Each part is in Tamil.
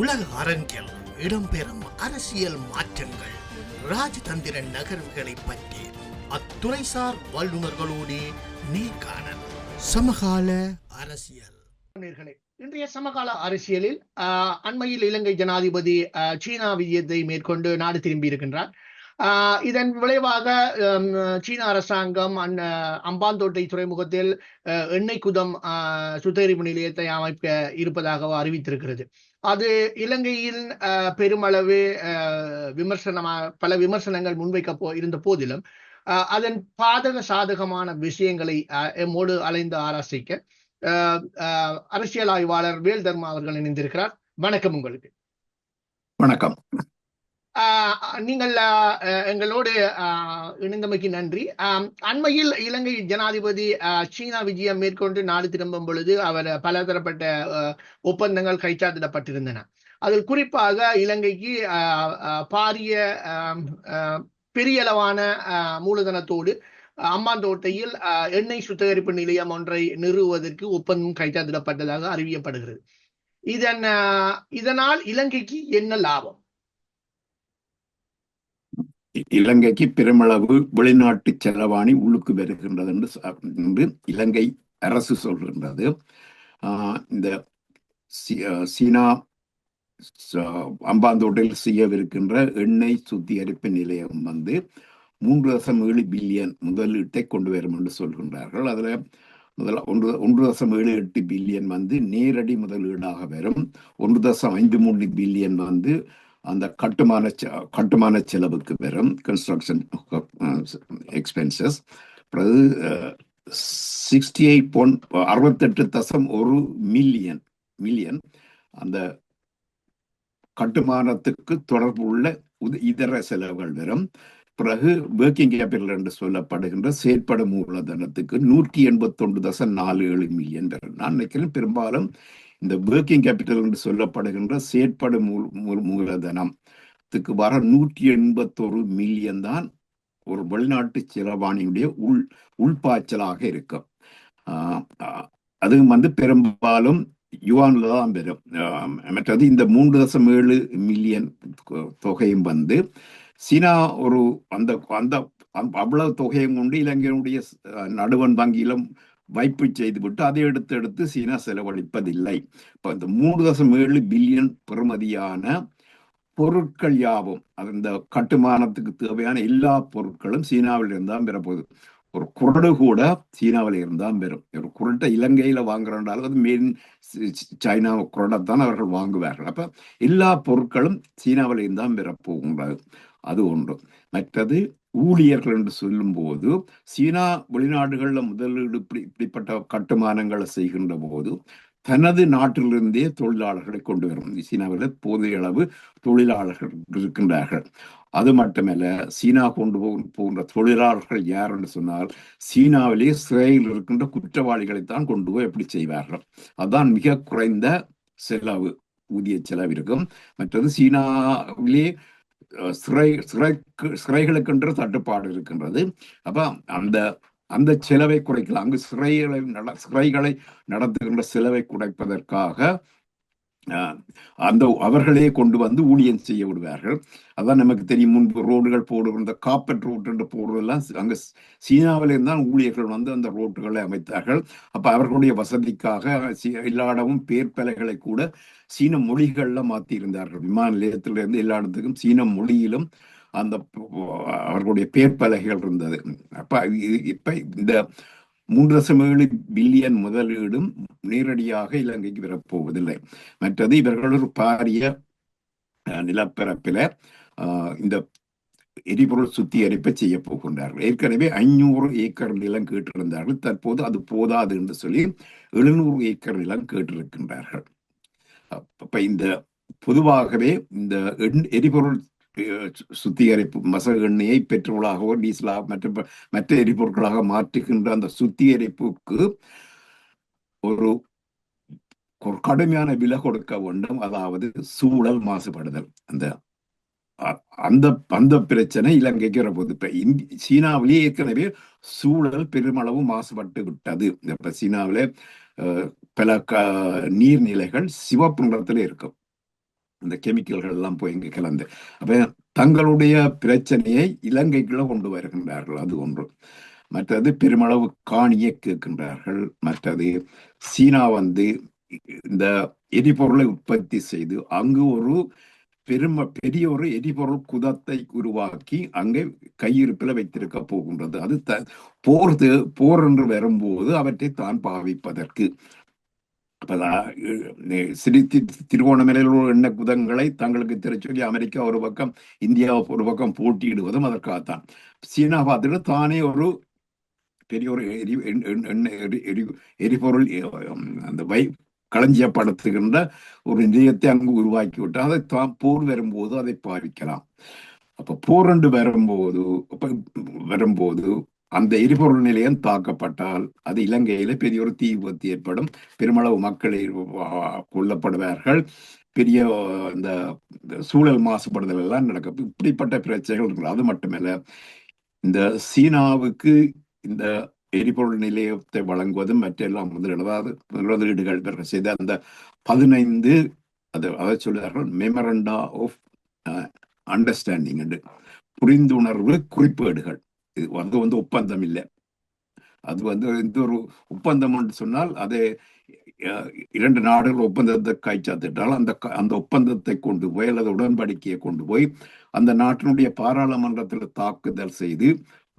உலக அரங்கில் இடம்பெறும் அரசியல் மாற்றங்கள் ராஜதந்திர நகர்வுகளை பற்றி அத்துறைசார் வல்லுநர்களோடு நேர்காணல் சமகால அரசியல். இன்றைய சமகால அரசியலில் அண்மையில் இலங்கை ஜனாதிபதி சீனா விஜயத்தை மேற்கொண்டு நாடு திரும்பி இருக்கின்றார். இதன் விளைவாக சீன அரசாங்கம் அந் அம்பாந்தோட்டை துறைமுகத்தில் எண்ணெய் குதம் சுத்திகரிப்பு நிலையத்தை அமைக்க இருப்பதாக அறிவித்திருக்கிறது. அது இலங்கையில் பெருமளவு விமர்சனமாக விமர்சனமா பல விமர்சனங்கள் முன்வைக்க போ இருந்த போதிலும் அதன் பாதக சாதகமான விஷயங்களை எம்மோடு அலைந்து ஆராய்ச்சிக்க ஆஹ், ஆஹ், அரசியல் ஆய்வாளர் வேல் தர்மா அவர்கள் இணைந்திருக்கிறார். வணக்கம் உங்களுக்கு. வணக்கம். நீங்கள் எங்களோடு இணைந்தமைக்கு நன்றி. அண்மையில் இலங்கை ஜனாதிபதி சீனா விஜயம் மேற்கொண்டு நாடு திரும்பும் பொழுது அவர் பலதரப்பட்ட ஒப்பந்தங்கள் கைச்சாத்திடப்பட்டிருந்தன. அதில் குறிப்பாக இலங்கைக்கு பாரிய ஆம், பெரிய அளவான மூலதனத்தோடு அம்பாந்தோட்டையில் ஆஹ், எண்ணெய் சுத்திகரிப்பு நிலையம் ஒன்றை நிறுவுவதற்கு ஒப்பந்தம் கைச்சாத்திடப்பட்டதாக அறிவிக்கப்படுகிறது. இதன் இதனால் இலங்கைக்கு என்ன லாபம்? இலங்கைக்கு பெருமளவு வெளிநாட்டு செலவாணி உள்ளுக்கு வருகின்றது என்று என்று இலங்கை அரசு சொல்கின்றது. ஆஹ் இந்த சீனா அம்பாந்தோட்டையில் செய்யவிருக்கின்ற எண்ணெய் சுத்திகரிப்பு நிலையம் வந்து மூன்று தசம் ஏழு பில்லியன் முதலீட்டை கொண்டு வரும் என்று சொல்கின்றார்கள். அதில் முதல்ல ஒன்று ஒன்று தசம் ஏழு எட்டு பில்லியன் வந்து நேரடி முதலீடாக வரும். ஒன்று தசம் ஐந்து மூன்று பில்லியன் வந்து அந்த கட்டுமான கட்டுமான செலவுக்கு வெறும் கன்ஸ்ட்ரக்ஷன் எக்ஸ்பென்சஸ் பிறகு சிக்ஸ்டி எயிட் பொன் அறுபத்தெட்டு தசம் ஒரு மில்லியன் மில்லியன் அந்த கட்டுமானத்துக்கு தொடர்பு உள்ள இதர செலவுகள் வெறும் பிறகு ஒர்க்கிங் கேபிட்டல் என்று சொல்லப்படுகின்ற செயற்பட மூலதனத்துக்கு நூற்றி எண்பத்தொன்று தசம் நாலு ஏழு மில்லியன் நான் நினைக்கிறேன் பெரும்பாலும் இந்த ஒர்க்கிங் கேபிட்டல் என்று சொல்லப்படுகின்ற செயற்படு மூலதனத்துக்கு வர நூற்றி எண்பத்தொரு மில்லியன் தான் ஒரு வெளிநாட்டு செலவாணியுடைய உள் உள்பாய்ச்சலாக இருக்கும். ஆஹ் அதுவும் வந்து பெரும்பாலும் யுவான்ல தான் பெறும். ஆஹ் மற்றது இந்த மூன்று தசம் ஏழு மில்லியன் தொகையும் வந்து சீனா ஒரு அந்த அந்த அவ்வளவு தொகையும் கொண்டு இலங்கையினுடைய நடுவன் நடுவண் வங்கியிலும் வைப்பு செய்துவிட்டு அதை எடுத்து எடுத்து சீனா செலவழிப்பதில்லை. இப்போ இந்த மூணு தசம் ஏழு பில்லியன் பெறுமதியான பொருட்கள் யாவும் அது இந்த கட்டுமானத்துக்கு தேவையான எல்லா பொருட்களும் சீனாவில் இருந்தால் பெறப்போகுது. ஒரு குரடு கூட சீனாவில் இருந்தால் பெறும். ஒரு குரட்டை இலங்கையில் வாங்குறனாலும் அது மெயின் சைனா குரடைத்தான் அவர்கள் வாங்குவார்கள். அப்போ எல்லா பொருட்களும் சீனாவில் இருந்தால் பெறப்போகின்றது. அது ஒன்று. மற்றது ஊழியர்கள் என்று சொல்லும்போது சீனா வெளிநாடுகளில் முதலீடு இப்படி இப்படிப்பட்ட கட்டுமானங்களை செய்கின்ற போது தனது நாட்டிலிருந்தே தொழிலாளர்களை கொண்டு வரும். சீனாவில் போதிய அளவு தொழிலாளர்கள் இருக்கின்றார்கள். அது மட்டுமல்ல சீனா கொண்டு போ போகின்ற தொழிலாளர்கள் யார் என்று சொன்னால் சீனாவிலே சிறையில் இருக்கின்ற குற்றவாளிகளைத்தான் கொண்டு போய் எப்படி செய்வார்கள். அதான் மிக குறைந்த செலவு ஊதிய செலவு இருக்கும். மற்றது சீனாவிலே சிறை சிறை சிறைகளுக்கென்று தட்டுப்பாடு இருக்கின்றது. அப்போ அந்த அந்த செலவை குறைக்கலாம். அங்கு சிறைகளை நட சிறைகளை நடத்துகின்ற செலவை குறைப்பதற்காக அந்த அவர்களே கொண்டு வந்து ஊழியம் செய்ய விடுவார்கள். அதான் நமக்கு தெரியும் முன்பு ரோடுகள் போடுகின்ற காப்பட் ரோட்டு என்று போடுறதெல்லாம் அங்க சீனாவில இருந்தால் ஊழியர்கள் வந்து அந்த ரோட்டுகளை அமைத்தார்கள். அப்ப அவர்களுடைய வசதிக்காக சி- எல்லா இடமும் பேர் பலகளை கூட சீன மொழிகள்ல மாத்தி இருந்தார்கள் விமான நிலையத்திலிருந்து எல்லா இடத்துக்கும் சீன மொழியிலும் அந்த அவர்களுடைய பேர் பலகைகள் இருந்தது. அப்ப இப்ப இந்த மூன்று தசம் ஏழு பில்லியன் முதலீடும் நேரடியாக இலங்கைக்கு வரப்போவதில்லை. மற்றது இவர்கள் ஒரு பாரிய நிலப்பரப்பில் நிலப்பரப்பில இந்த எரிபொருள் சுத்திகரிப்பை செய்ய போகின்றார்கள். ஏற்கனவே ஐநூறு ஏக்கர் நிலம் கேட்டிருந்தார்கள். தற்போது அது போதாது என்று சொல்லி எழுநூறு ஏக்கர் நிலம் கேட்டிருக்கின்றார்கள். அப்ப இந்த பொதுவாகவே இந்த எரிபொருள் சுத்திகரிப்பு மசகு எண்ணெயை பெட்ரோலாகவோ டீசலாக மற்ற மற்ற எரிபொருட்களாக மாற்றுகின்ற அந்த சுத்திகரிப்புக்கு ஒரு ஒரு கடுமையான விலை கொடுக்க வேண்டும். அதாவது சூழல் மாசுபடுதல். அந்த அந்த அந்த பிரச்சனை இலங்கைக்கு வரப்போகுது. இப்ப இந்தி சீனாவிலேயே ஏற்கனவே சூழல் பெருமளவு மாசுபட்டு விட்டது. இப்ப சீனாவிலே பல க நீர்நிலைகள் சிவப்பு நிறத்துல இருக்கும். இந்த கெமிக்கல்கள் எல்லாம் போய் இங்கே கலந்து. அப்ப தங்களுடைய பிரச்சனையை இலங்கைக்குள்ள கொண்டு வருகின்றார்கள் அது ஒன்று. மற்றது பெருமளவு காணியை கேட்கின்றார்கள் மற்றது சீனா வந்து இந்த எரிபொருளை உற்பத்தி செய்து அங்கு ஒரு பெரும பெரிய ஒரு எரிபொருள் குதத்தை உருவாக்கி அங்கே கையிருப்பில் வைத்திருக்க போகின்றது. அது த போர் தே- போர் என்று வரும்போது அவற்றை தான் பாவிப்பதற்கு. அப்பதான் அஹ், உள்ள எண்ணெய் குதங்களை தங்களுக்கு தெரிச்சொல்லி அமெரிக்கா ஒரு பக்கம் இந்தியா ஒரு பக்கம் போட்டியிடுவதும் அதற்காகத்தான். சீனா பார்த்துட்டு தானே ஒரு பெரிய ஒரு எரி எண்ணெய் எரி எரிபொருள் அந்த வை களஞ்சியப்படுத்துகின்ற ஒரு நிலையத்தை அங்கு உருவாக்கி விட்டு அதை தான் போர் வரும்போது அதை பாவிக்கலாம். அப்ப போர் என்று வரும்போது அப்ப வரும்போது அந்த எரிபொருள் நிலையம் தாக்கப்பட்டால் அது இலங்கையில பெரிய ஒரு தீ விபத்து ஏற்படும். பெருமளவு மக்கள் கொல்லப்படுவார்கள். பெரிய இந்த சூழல் மாசுபடுதல் எல்லாம் நடக்கும் இப்படிப்பட்ட பிரச்சனைகள் இருக்கு அது மட்டுமல்ல இந்த சீனாவுக்கு இந்த எரிபொருள் நிலையத்தை வழங்குவதும் மற்றெல்லாம் முதலீடு அதாவது முதலீடுகள் பெற செய்த அந்த பதினைந்து அது அதை சொல்லுவார்கள் மெமரண்டா ஆஃப் அண்டர்ஸ்டாண்டிங் புரிந்துணர்வு குறிப்பேடுகள். இது வந்து வந்து ஒப்பந்தம் இல்லை. அது வந்து எந்த ஒரு ஒப்பந்தம் என்று சொன்னால் அதை இரண்டு நாடுகள் ஒப்பந்தத்தை கைச்சாத்திட்டால் அந்த க- அந்த ஒப்பந்தத்தை கொண்டு போய் அல்லது உடன்படிக்கையை கொண்டு போய் அந்த நாட்டினுடைய பாராளுமன்றத்தில் தாக்குதல் செய்து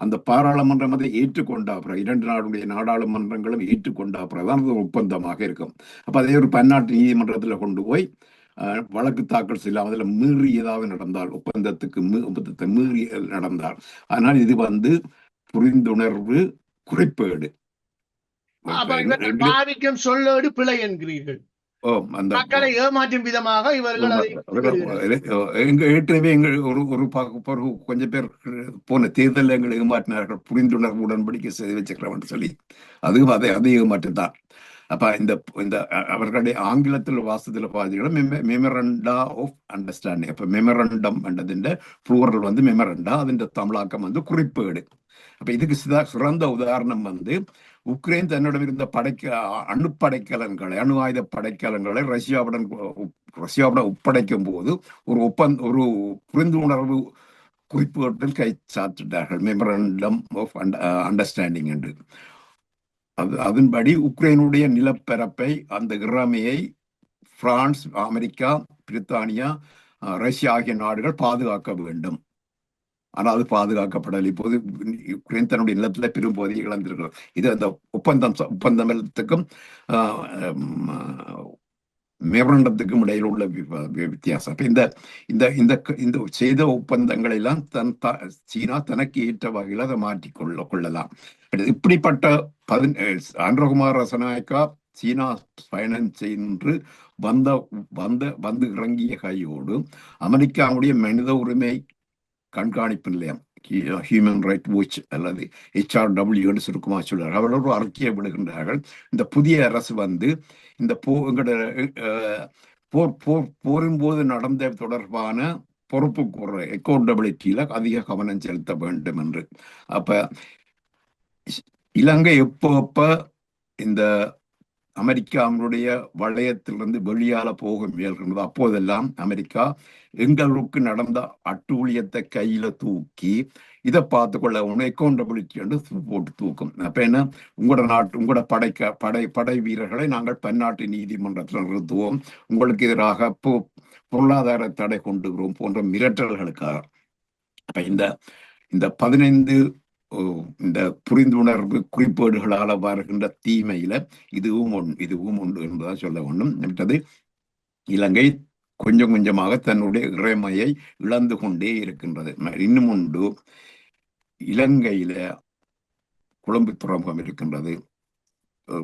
அந்த பாராளுமன்றம் அதை ஏற்றுக்கொண்டா பிறகு இரண்டு நாடுடைய நாடாளுமன்றங்களும் ஏற்றுக்கொண்டா பிறகு தான் அது ஒரு ஒப்பந்தமாக இருக்கும். அப்போ அதே ஒரு பன்னாட்டு நீதிமன்றத்தில் கொண்டு போய் வழக்கு தாக்கல் செய்யலாம் அதில் மீறி ஏதாவது நடந்தால் ஒப்பந்தத்துக்கு மீ- ஒப்பந்தத்தை மீறி நடந்தால் ஆனால் இது வந்து புரிந்துணர்வு குறிப்பேடு பாவிக்கும் சொல்லோடு பிழை என்கிறீர்கள் மக்களை ஏமாற்றும் விதமாக இவர்கள் அதை. எங்க ஏற்கனவே எங்கள் ஒரு ஒரு ஒரு கொஞ்சம் பேர் போன தேர்தலில் எங்களை ஏமாற்றினார்கள் புரிந்துணர்வு உடன்படிக்கை செய்து வச்சுக்கிறோம்னு சொல்லி அதுவும் அதை அதை ஏமாற்றத்தான் അപ്പൊ இந்த இந்த அவர்களுடைய ஆங்கிலத்தில் வாசத்தில் பார்த்தீங்கன்னா മെമറണ്ട ഓഫ് അണ്ടർസ്റ്റാൻഡിങ് അപ്പൊ മെമറണ്ടം എന്നതിന്റെ പ്ലൂറൽ വന്ന് മെമറണ്ട അതിന്റെ തമിഴാക്കം வந்து குறிப்பேடு. அப்ப இதுக்கு சிறந்த உதாரணம் வந்து உக்ரைன் தன்னிடம் இருந்த படைக்க அணுப்படைக்கலன்களை அணு ஆயுத படைக்கலன்களை ரஷ்யாவுடன் ரஷ்யாவுடன் ஒப்படைக்கும் போது ஒரு ஒப்பந்த ஒரு புரிந்துணர்வு குறிப்புகளுடன் கை சாத்திட்டார்கள். மெமரண்டம் ஆஃப் அண்டர்ஸ்டாண்டிங் என்று. அது அதன்படி உக்ரைனுடைய நிலப்பரப்பை அந்த இறமையை பிரான்ஸ் அமெரிக்கா பிரித்தானியா ரஷ்யா ஆகிய நாடுகள் பாதுகாக்க வேண்டும். ஆனால் அது பாதுகாக்கப்படலை. இப்போது உக்ரைன் தன்னுடைய நிலத்தில் பெரும் பகுதியை இழந்திருக்கிறது. இது அந்த ஒப்பந்தம் ச- ஒப்பந்தத்துக்கும் மெமரண்டத்துக்கும் இடையில் உள்ள வித்தியாசம். அப்ப இந்த இந்த இந்த இந்த செய்த ஒப்பந்தங்கள் எல்லாம் தன் த- சீனா தனக்கு ஏற்ற வகையில் அதை மாற்றிக்கொள்ள கொள்ளலாம். இப்படிப்பட்ட பதின் ஆண்ட்ரகுமார் ரசநாயக்கா சீனா பயணம் சென்று வந்த வந்த வந்து இறங்கிய கையோடு அமெரிக்காவுடைய மனித உரிமை கண்காணிப்பு நிலையம் ஹியூமன் ரைட் வாட்ச் அல்லது ஹெச்ஆர்டபிள்யூன்னு சுருக்கமாக சொல்றார் அவர்கள் ஒரு அறிக்கையை விடுகின்றார்கள். இந்த புதிய அரசு வந்து இந்த போ போர் போர் போரின் போது நடந்த தொடர்பான பொறுப்பு கூற அக்கௌண்டபிலிட்டியில அதிக கவனம் செலுத்த வேண்டும் என்று. அப்ப இலங்கை எப்போ எப்ப இந்த அமெரிக்காவுடைய வளையத்திலிருந்து வெளியால போக முயல்கின்றது அப்போதெல்லாம் அமெரிக்கா எங்களுக்கு நடந்த அட்டூழியத்தை கையில தூக்கி இதை பார்த்து கொள்ள உன்னை அக்கௌண்டபிலிட்டி என்று போட்டு தூக்கும். அப்ப என்ன? உங்களோட நாட்டு உங்களோட படைக்க படை படை வீரர்களை நாங்கள் பன்னாட்டு நீதிமன்றத்தில் நிறுத்துவோம். உங்களுக்கு எதிராக பொருளாதார தடை கொண்டுகிறோம் போன்ற மிரட்டல்களுக்காக. அப்ப இந்த இந்த பதினைந்து இந்த புரிந்துணர்வு குறிப்பேடுகளால வருகின்ற தீமையில இதுவும் ஒன்று இதுவும் உண்டு என்பதா சொல்ல வேண்டும். மற்றது இலங்கை கொஞ்சம் கொஞ்சமாக தன்னுடைய இறைமையை இழந்து கொண்டே இருக்கின்றது. இன்னும் உண்டு இலங்கையில குழம்பு துறைமுகம் இருக்கின்றது.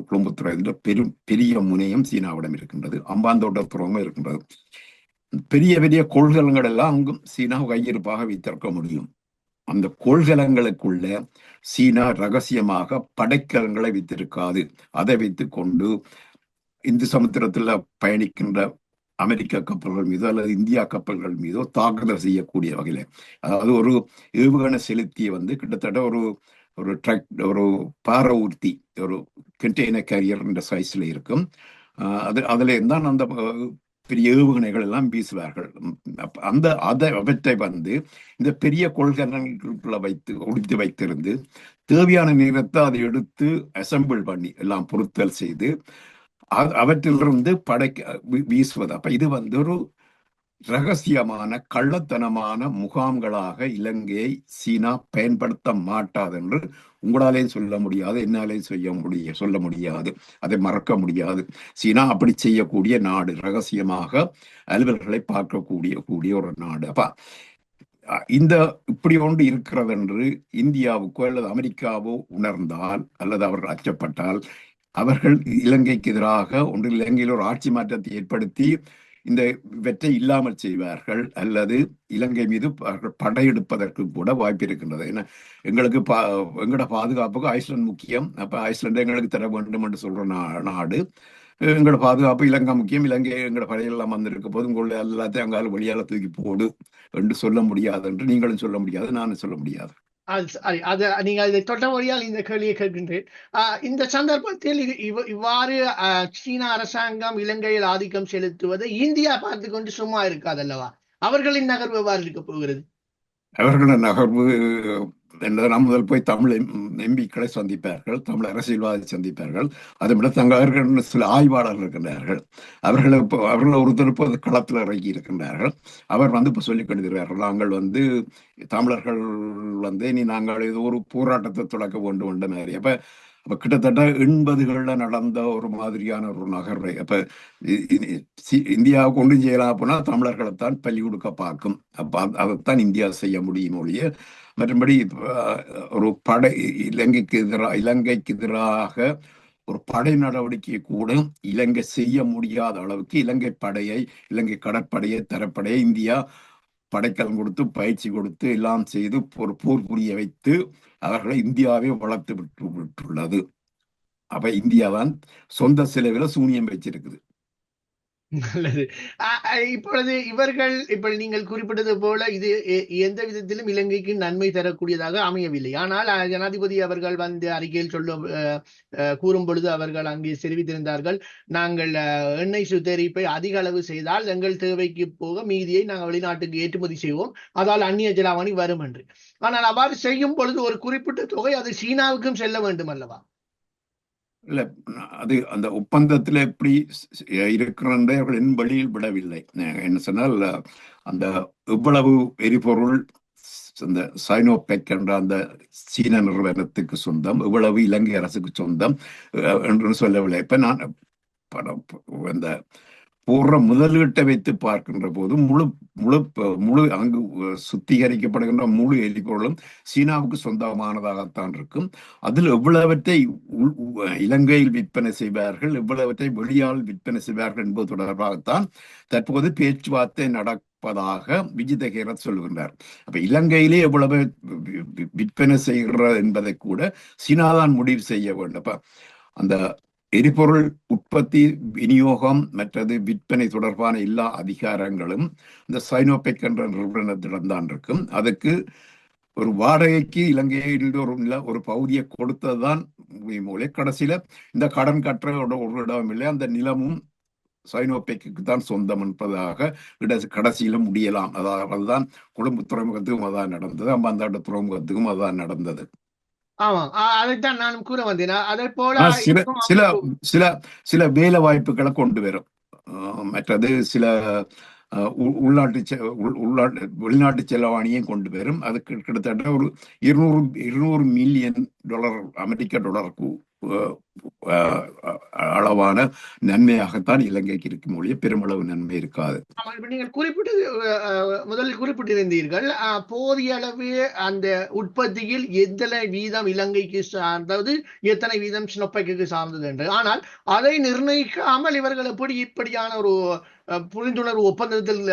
குழம்பு துறைமுக பெரும் பெரிய முனையம் சீனாவிடம் இருக்கின்றது. அம்பாந்தோட்ட துறைமுகம் இருக்கின்றது. பெரிய பெரிய கொள்கலங்கள் எல்லாம் அங்கும் சீனா கையிருப்பாக வைத்திருக்க முடியும். அந்த கொள்கலங்களுக்குள்ள சீனா ரகசியமாக படைக்கலங்களை வைத்திருக்காது. அதை வைத்து கொண்டு இந்து சமுத்திரத்துல பயணிக்கின்ற அமெரிக்க கப்பல்கள் மீதோ அல்லது இந்தியா கப்பல்கள் மீதோ தாக்குதல் செய்யக்கூடிய வகையில. அதாவது ஒரு ஏவுகணை செலுத்திய வந்து கிட்டத்தட்ட ஒரு ஒரு ட்ரக் ஒரு பார ஊர்த்தி ஒரு கண்டெய்னர் கேரியர் என்ற சைஸ்ல இருக்கும். ஆஹ் அது அதுல இருந்தான் அந்த பெரிய ஏவுகணைகள் எல்லாம் வீசுவார்கள். அந்த அதை அவற்றை வந்து இந்த பெரிய கொள்கலன்களுக்குள்ள வைத்து ஒழித்து வைத்திருந்து தேவையான நேரத்தை அதை எடுத்து அசம்பிள் பண்ணி எல்லாம் பொருத்தல் செய்து அவற்றிலிருந்து படைக்க வீசுவது. அப்ப இது வந்து ஒரு ரகசியமான கள்ளத்தனமான முகாம்களாக இலங்கையை சீனா பயன்படுத்த மாட்டாது என்று உங்களாலேயும் சொல்ல முடியாது என்னாலேயும் செய்ய முடிய சொல்ல முடியாது. அதை மறக்க முடியாது. சீனா அப்படி செய்யக்கூடிய நாடு ரகசியமாக அலுவல்களை பார்க்கக்கூடிய கூடிய ஒரு நாடு. அப்ப இந்த இப்படி ஒன்று இருக்கிறது என்று இந்தியாவுக்கோ அல்லது அமெரிக்காவோ உணர்ந்தால் அல்லது அவர்கள் அச்சப்பட்டால் அவர்கள் இலங்கைக்கு எதிராக ஒன்று இலங்கையில் ஒரு ஆட்சி மாற்றத்தை ஏற்படுத்தி இந்த வெற்றை இல்லாமல் செய்வார்கள் அல்லது இலங்கை மீது அவர்கள் படையெடுப்பதற்கு கூட வாய்ப்பு இருக்கின்றது. ஏன்னா எங்களுக்கு பா எங்களோட பாதுகாப்புக்கு ஐஸ்லாந்து முக்கியம். அப்ப ஐஸ்லாண்டை எங்களுக்கு தர வேண்டும் என்று சொல்ற நாடு. எங்களோட பாதுகாப்பு இலங்கை முக்கியம். இலங்கை எங்களோட படையெல்லாம் வந்திருக்க போது உங்களுடைய எல்லாத்தையும் அங்கால வெளியால தூக்கி போடு என்று சொல்ல முடியாது என்று நீங்களும் சொல்ல முடியாது நானும் சொல்ல முடியாது. அது சரி, அது நீங்க தொட்டபடியால் இந்த கேள்வியை கேட்கின்றேன். ஆஹ் இந்த சந்தர்ப்பத்தில் இது இவ்- இவ்வாறு ஆஹ், சீன அரசாங்கம் இலங்கையில் ஆதிக்கம் செலுத்துவதை இந்தியா பார்த்து கொண்டு சும்மா இருக்காதல்லவா அவர்களின் நகர்வு எவ்வாறு இருக்க போகிறது? அவர்களின் நகர்வு என்பதை நாம் முதல் போய் தமிழ் எம்பிக்களை சந்திப்பார்கள் தமிழ் அரசியல்வாதி சந்திப்பார்கள். அதை விட தங்கள் சில ஆய்வாளர்கள் இருக்கின்றார்கள். அவர்கள் இப்போ அவர்கள் ஒருத்தர் இப்போ களத்தில் இறங்கி இருக்கின்றார்கள். அவர் வந்து இப்போ சொல்லிக் கொண்டிருக்கிறார்கள் நாங்கள் வந்து தமிழர்கள் வந்து இனி நாங்கள் ஏதோ ஒரு போராட்டத்தை தொடக்க வேண்டும் என்ற மாதிரி. அப்ப அப்போ கிட்டத்தட்ட எண்பதுகளில் நடந்த ஒரு மாதிரியான ஒரு நகர்வை. அப்ப இந்தியாவுக்கு ஒன்றும் செய்யலாம் அப்படின்னா தமிழர்களைத்தான் பள்ளி கொடுக்க பார்க்கும். அப்போ அதைத்தான் இந்தியா செய்ய முடியும் ஒழிய மற்றபடி ஒரு படை இலங்கைக்கு எதிராக இலங்கைக்கு எதிராக ஒரு படை நடவடிக்கையை கூட இலங்கை செய்ய முடியாத அளவுக்கு இலங்கை படையை இலங்கை கடற்படையை தரப்படையை இந்தியா படைக்கலம் கொடுத்து பயிற்சி கொடுத்து எல்லாம் செய்து ஒரு போர் புரிய வைத்து அவர்களை இந்தியாவே வளர்த்து விட்டு விட்டுள்ளது. அப்ப இந்தியா தான் சொந்த செலவில் சூனியம் வச்சிருக்குது. நல்லது. இப்பொழுது இவர்கள் இப்ப நீங்கள் குறிப்பிட்டது போல இது எந்த விதத்திலும் இலங்கைக்கு நன்மை தரக்கூடியதாக அமையவில்லை. ஆனால் ஜனாதிபதி அவர்கள் வந்து அறிக்கையில் சொல்லும் கூறும் பொழுது அவர்கள் அங்கே தெரிவித்திருந்தார்கள். நாங்கள் எண்ணெய் சுத்திகரிப்பை அதிக அளவு செய்தால் எங்கள் தேவைக்கு போக மீதியை நாங்கள் வெளிநாட்டுக்கு ஏற்றுமதி செய்வோம். அதால் அந்நிய ஜலாவணி வரும் என்று. ஆனால் அவ்வாறு செய்யும் பொழுது ஒரு குறிப்பிட்ட தொகை அது சீனாவுக்கும் செல்ல வேண்டும் அல்லவா? இல்ல அது அந்த ஒப்பந்தத்துல எப்படி இருக்கிறதை என் வழியில் விடவில்லை. என்ன சொன்னால் அந்த இவ்வளவு எரிபொருள் அந்த சைனோபெக் என்ற அந்த சீன நிறுவனத்துக்கு சொந்தம் இவ்வளவு இலங்கை அரசுக்கு சொந்தம் என்று சொல்லவில்லை. இப்ப நான் படம் அந்த போடுற முதலீட்டை வைத்து பார்க்கின்ற போது முழு முழு முழு அங்கு சுத்திகரிக்கப்படுகின்ற முழு எரிபொருளும் சீனாவுக்கு சொந்தமானதாகத்தான் இருக்கும். அதில் எவ்வளவற்றை உ- இலங்கையில் விற்பனை செய்வார்கள் எவ்வளவற்றை வெளியால் விற்பனை செய்வார்கள் என்பது தொடர்பாகத்தான் தற்போது பேச்சுவார்த்தை நடப்பதாக விஜித கேரத் சொல்கின்றார். அப்ப இலங்கையிலே எவ்வளவு விற்பனை செய்கிற என்பதை கூட சீனாதான் முடிவு செய்ய வேண்டும். அந்த எரிபொருள் உற்பத்தி விநியோகம் மற்றது விற்பனை தொடர்பான எல்லா அதிகாரங்களும் இந்த சைனோபெக் என்ற நிறுவனத்திடம்தான் இருக்கும். அதுக்கு ஒரு வாடகைக்கு இலங்கையில் ஒரு ஒரு பகுதியை கொடுத்ததுதான் மூலை கடைசியில இந்த கடன் கட்டுற ஒரு இடம் இல்லை. அந்த நிலமும் சைனோபெக்கு தான் சொந்தம் என்பதாக இட கடைசியில முடியலாம். அதாவது அதுதான் கொழும்பு துறைமுகத்துக்கும் அதான் நடந்தது. அம்பாந்தாட்ட துறைமுகத்துக்கும் அதான் நடந்தது. ஆமா. அதைத்தான் நானும் கூற வந்தேன். அதே போல சில சில சில சில வேலை வாய்ப்புகளை கொண்டு வரும். மற்றது சில உள்நாட்டு உள்நாட்டு வெளிநாட்டு செலவாணியும் கொண்டு வரும். அதுக்கு கிட்டத்தட்ட ஒரு இருநூறு இருநூறு மில்லியன் டாலர் அமெரிக்க டாலருக்கு அளவான நன்மையாகத்தான் இலங்கைக்கு இருக்கும் ஒழிய பெருமளவு நன்மை இருக்காது. நீங்கள் குறிப்பிட்டது முதலில் குறிப்பிட்டிருந்தீர்கள். அஹ், போதிய அளவு அந்த உற்பத்தியில் எத்தனை வீதம் இலங்கைக்கு சார்ந்தது எத்தனை வீதம் சினப்பைக்கு சார்ந்தது என்று. ஆனால் அதை நிர்ணயிக்காமல் இவர்கள் எப்படி இப்படியான ஒரு அஹ், புரிந்துணர்வு ஒப்பந்தத்தில்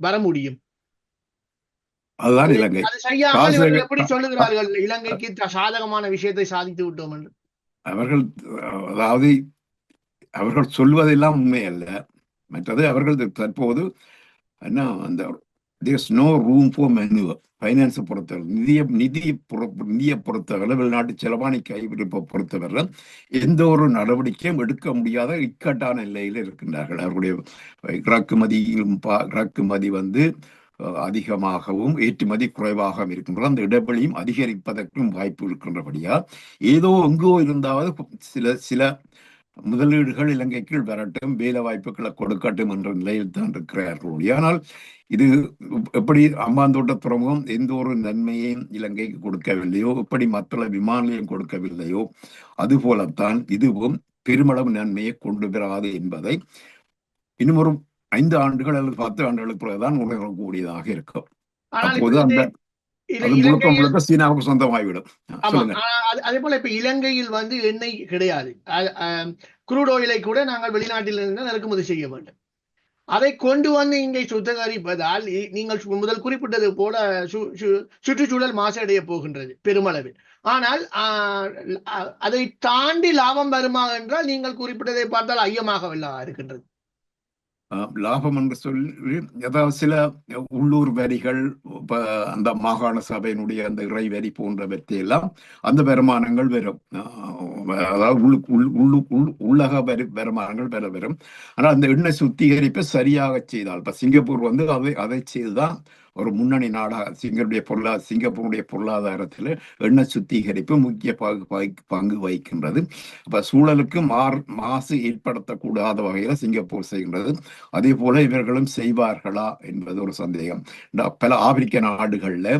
வர முடியும்? அதுதான் இலங்கை. எப்படி சொல்லுகிறார்கள்? இலங்கைக்கு சாதகமான விஷயத்தை சாதித்து விட்டோம் என்று. அவர்கள் அதாவது அவர்கள் சொல்வதெல்லாம் உண்மை அல்ல. மற்றது அவர்கள் தற்போது என்ன அந்த there's no room for manoeuvre ஃபைனான்ஸை பொறுத்தவரை நிதியை நிதி நிதியை பொறுத்தவரை வெளிநாட்டு செலவாணி கைவிரிப்பை பொறுத்தவரை எந்த ஒரு நடவடிக்கையும் எடுக்க முடியாத இக்கட்டான நிலையில் இருக்கின்றார்கள். அவர்களுடைய இறக்குமதியிலும் இறக்குமதி வந்து அதிகமாகவும் ஏற்றுமதி குறைவாகவும் இருக்கின்றது அந்த இடைவெளியும் அதிகரிப்பதற்கும் வாய்ப்பு இருக்கின்றபடியால் ஏதோ எங்கோ இருந்தாவது சில சில முதலீடுகள் இலங்கைக்கு வரட்டும் வேலை வாய்ப்புகளை கொடுக்கட்டும் என்ற நிலையில் தான் இருக்கிறார்கள் ஆனால் இது எப்படி அம்பாந்தோட்ட துறைமுகம் எந்த ஒரு நன்மையையும் இலங்கைக்கு கொடுக்கவில்லையோ எப்படி மற்ற விமான நிலையம் கொடுக்கவில்லையோ அதுபோலத்தான் இதுவும் பெருமளவு நன்மையை கொண்டு வராது என்பதை இன்னும் ஒரு ஐந்து ஆண்டுகள் அல்லது பத்து ஆண்டுகளுக்கு பிறகுதான் உணரக்கூடியதாக இருக்கும். அப்போது அந்த அது முழுக்க முழுக்க சீனாவுக்கு சொந்தமாகிவிடும். அதே போல இப்ப இலங்கையில் வந்து எண்ணெய் கிடையாது. குரூட் ஆயிலை கூட நாங்கள் வெளிநாட்டில் இருந்து இறக்குமதி செய்ய வேண்டும். அதை கொண்டு வந்து இங்கே சுத்தகரிப்பதால் நீங்கள் முதல் குறிப்பிட்டது போல சுற்றுச்சூழல் மாசடைய போகின்றது பெருமளவில். ஆனால் அதை தாண்டி லாபம் வருமா என்றால் நீங்கள் குறிப்பிட்டதை பார்த்தால் ஐயமாகவில்லை இருக்கின்றது. லாபம் என்று சொல்லி ஏதாவது சில உள்ளூர் வரிகள் அந்த மாகாண சபையினுடைய அந்த இறை வரி போன்றவற்றையெல்லாம் அந்த வருமானங்கள் வரும். அதாவது உள்ளக வரி வருமானங்கள் பெற வரும். ஆனால் அந்த எண்ணெய் சுத்திகரிப்பை சரியாக செய்தால் இப்போ சிங்கப்பூர் வந்து அதை அதை செய்துதான் ஒரு முன்னணி நாடாக சிங்கருடைய பொருளா சிங்கப்பூருடைய பொருளாதாரத்தில் எண்ணெய் சுத்திகரிப்பு முக்கிய பங்கு பங்கு வகிக்கின்றது. அப்போ சூழலுக்கு மார் மாசு ஏற்படுத்தக்கூடாத வகையில் சிங்கப்பூர் செய்கின்றது. அதே போல இவர்களும் செய்வார்களா என்பது ஒரு சந்தேகம். பல ஆப்பிரிக்க நாடுகளில்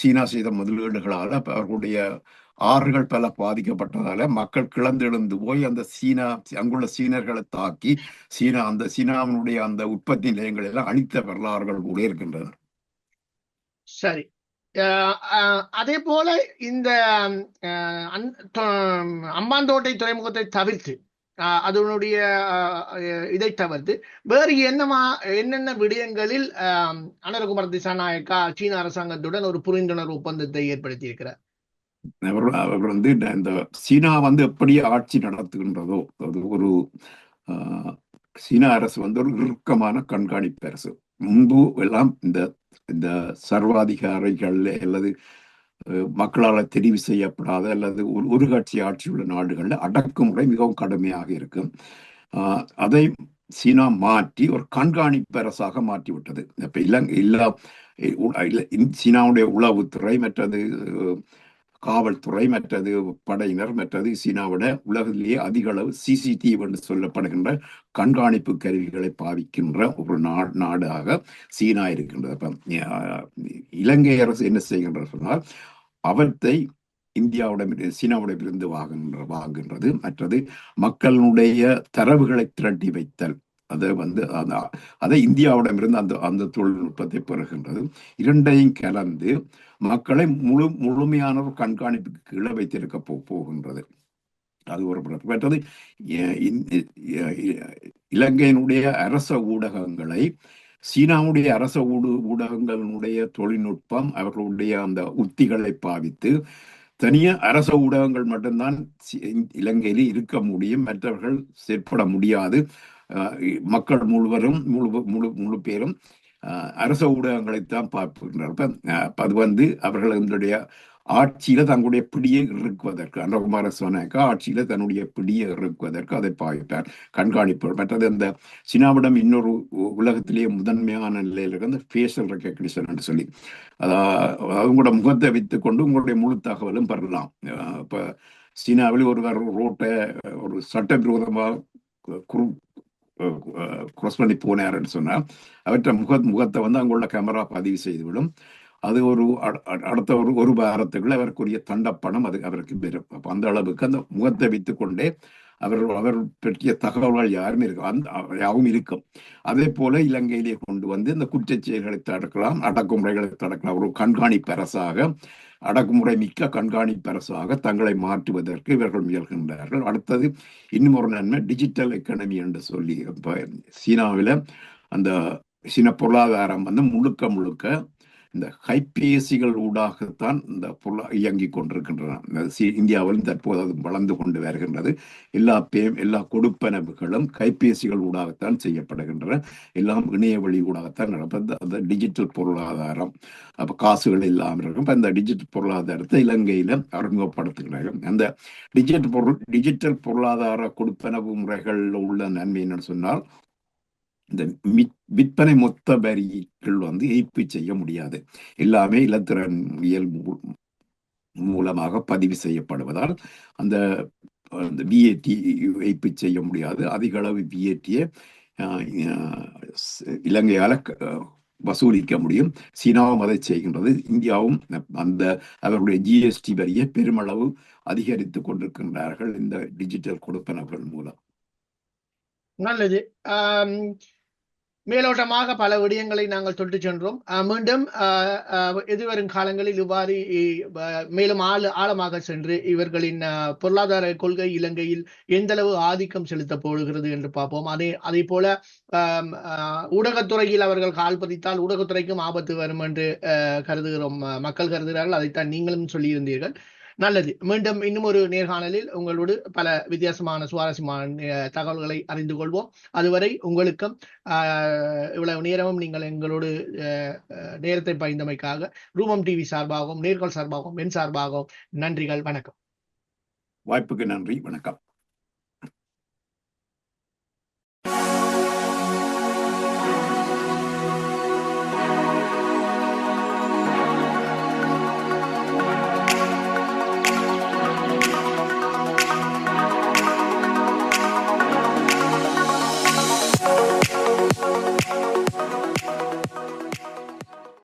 சீனா செய்த முதலீடுகளால் அவர்களுடைய ஆறுகள் பல பாதிக்கப்பட்டதால மக்கள் கிளந்தெழுந்து போய் அந்த சீனா அங்குள்ள சீனர்களை தாக்கி சீனா அந்த சீனாவினுடைய அந்த உற்பத்தி நிலையங்கள் எல்லாம் அழித்த வரலாறுகள் கூட இருக்கின்றன. சரி. அதே போல இந்த அம்பாந்தோட்டை துறைமுகத்தை தவிர்த்து அதனுடைய இதை தவிர்த்து வேறு என்னமா என்னென்ன விடயங்களில் அனரகுமார் திசாநாயக்கா சீன அரசாங்கத்துடன் ஒரு புரிந்துணர்வு ஒப்பந்தத்தை ஏற்படுத்தி இருக்கிறார் அவர் அவர் வந்து இந்த சீனா வந்து எப்படி ஆட்சி நடத்துகின்றதோ அது ஒரு சீனா அரசு வந்து ஒரு இறுக்கமான கண்காணிப்பு அரசு. முன்பு எல்லாம் இந்த இந்த சர்வாதிகாரிகள் அல்லது மக்களால் தெரிவு செய்யப்படாத அல்லது ஒரு கட்சி ஆட்சியுள்ள நாடுகளில் அடக்குமுறை மிகவும் கடுமையாக இருக்கும் அதை சீனா மாற்றி ஒரு கண்காணிப்பு அரசாக மாற்றி விட்டது இப்ப இலங்கை இல்லா சீனாவுடைய உளவுத்துறை மற்றது காவல்துறை மற்றது படையினர் மற்றது சீனாவிட உலகிலேயே அதிக அளவு சிசிடிவி என்று சொல்லப்படுகின்ற கண்காணிப்பு கருவிகளை பாவிக்கின்ற ஒரு நாடாக சீனா இருக்கின்றது. அப்ப இலங்கை அரசு என்ன செய்கின்ற சொன்னால் அவற்றை இந்தியாவிடம் சீனாவிடமிருந்து வாங்குகின்ற வாங்குகின்றது. மற்றது மக்களுடைய தரவுகளை திரட்டி வைத்தல். அதை வந்து அதை இந்தியாவிடமிருந்து அந்த அந்த தொழில்நுட்பத்தை பெறுகின்றது. இரண்டையும் கலந்து மக்களை முழு முழுமையான ஒரு கண்காணிப்புக்கு கீழே வைத்திருக்க போ போகின்றது. அது ஒரு மற்றது இலங்கையினுடைய அரச ஊடகங்களை சீனாவுடைய அரச ஊடு ஊடகங்களினுடைய தொழில்நுட்பம் அவர்களுடைய அந்த உத்திகளை பாவித்து தனியாக அரச ஊடகங்கள் மட்டும்தான் இலங்கையில் இருக்க முடியும். மற்றவர்கள் செயற்பட முடியாது. மக்கள் முழுவரும் முழு முழு முழு பேரும் அரச ஊடகங்களைத்தான் பார்க்கின்றனர் அது வந்து அவர்களுடைய ஆட்சியில தங்களுடைய பிடியை இறுக்குவதற்கு அன்றகுமார சோனாக்கா ஆட்சியில தன்னுடைய பிடியை இறுக்குவதற்கு அதை பாய்ப்பார் கண்காணிப்பு மற்றது அந்த சீனாவிடம் இன்னொரு உலகத்திலேயே முதன்மையான நிலையில் இருந்த ஃபேஷியல் ரெக்கக்னிஷன் என்று சொல்லி அவங்களோட முகத்தை வைத்துக் கொண்டு உங்களுடைய முழு தகவலும் பெறலாம். இப்ப சீனாவில் ஒருவர் ரோட்டை ஒரு சட்டவிரோதமாக குறு க்ரோஸ் பண்ணி போனார்னு சொன்னால் அவற்றை முக முகத்தை வந்து அங்குள்ள கேமரா பதிவு செய்துவிடும். அது ஒரு அடுத்த ஒரு ஒரு வாரத்துக்குள்ள அவருக்குரிய தண்டப்பணம் அது அவருக்கு பெறும். அப்போ அந்த அளவுக்கு அந்த முகத்தை வைத்துக்கொண்டே அவர்கள் அவர் பற்றிய தகவல்கள் யாரும் இருக்கும் அந்த யாவும் இருக்கும். அதே போல இலங்கையிலே கொண்டு வந்து இந்த குற்றச் செயல்களை தடுக்கலாம் அடக்குமுறைகளை தடுக்கலாம். ஒரு கண்காணிப்பு அரசாக அடக்குமுறை மிக்க கண்காணிப்பு அரசாக தங்களை மாற்றுவதற்கு இவர்கள் முயல்கின்றார்கள். அடுத்தது இன்னும் ஒரு நன்மை டிஜிட்டல் எக்கனமி என்று சொல்லி இப்போ சீனாவில் அந்த சீன பொருளாதாரம் வந்து முழுக்க முழுக்க இந்த கைபேசிகள் ஊடாகத்தான் இந்த பொருளா இயங்கிக் கொண்டிருக்கின்றன. இந்தியாவிலும் இந்தியாவில் தற்போது அது வளர்ந்து கொண்டு வருகின்றது. எல்லா பே எல்லா கொடுப்பனவுகளும் கைபேசிகள் ஊடாகத்தான் செய்யப்படுகின்றன. எல்லாம் இணைய வழி ஊடாகத்தான் நடப்பது. அந்த டிஜிட்டல் பொருளாதாரம். அப்போ காசுகள் இல்லாமல் இருக்கும். இப்போ இந்த டிஜிட்டல் பொருளாதாரத்தை இலங்கையில அறிமுகப்படுத்துகிறார்கள். அந்த டிஜிட்டல் பொருள் டிஜிட்டல் பொருளாதார கொடுப்பனவு முறைகளில் உள்ள நன்மை என்னன்னு சொன்னால் இந்த விற்பனை மொத்த வரிகள் வந்து ஏய்ப்பு செய்ய முடியாது. எல்லாமே இலத்திரனியல் மூ- மூலமாக பதிவு செய்யப்படுவதால் அந்த அந்த விஏடி ஏய்ப்பு செய்ய முடியாது. அதிக அளவு விஏடியை இலங்கையால வசூலிக்க முடியும். சீனாவும் அதை செய்கின்றது. இந்தியாவும் அந்த அவருடைய ஜிஎஸ்டி வரியை பெருமளவு அதிகரித்துக் கொண்டிருக்கின்றார்கள் இந்த டிஜிட்டல் கொடுப்பனவர்கள் மூலம். நல்லது. மேலோட்டமாக பல விடயங்களை நாங்கள் தொட்டு சென்றோம். மீண்டும் எதிர்வரும் காலங்களில் இவ்வாறு மேலும் ஆழ ஆழமாக சென்று இவர்களின் பொருளாதார கொள்கை இலங்கையில் எந்த அளவு ஆதிக்கம் செலுத்த போகிறது என்று பார்ப்போம். அதே அதே போல ஊடகத்துறையில் அவர்கள் கால் பதித்தால் ஊடகத்துறைக்கும் ஆபத்து வரும் என்று கருதுகிறோம். மக்கள் கருதுகிறார்கள். அதைத்தான் நீங்களும் சொல்லியிருந்தீர்கள். நல்லது. மீண்டும் இன்னும் ஒரு நேர்காணலில் உங்களோடு பல வித்தியாசமான சுவாரஸ்யமான அஹ், தகவல்களை அறிந்து கொள்வோம். அதுவரை உங்களுக்கும் ஆஹ், இவ்வளவு நேரமும் நீங்கள் எங்களோடு அஹ், நேரத்தை பயந்தமைக்காக ரூமம் டிவி சார்பாகவும் நேர்கோள் சார்பாகவும் என் சார்பாகவும் நன்றிகள் வணக்கம். வாய்ப்புக்கு நன்றி வணக்கம்.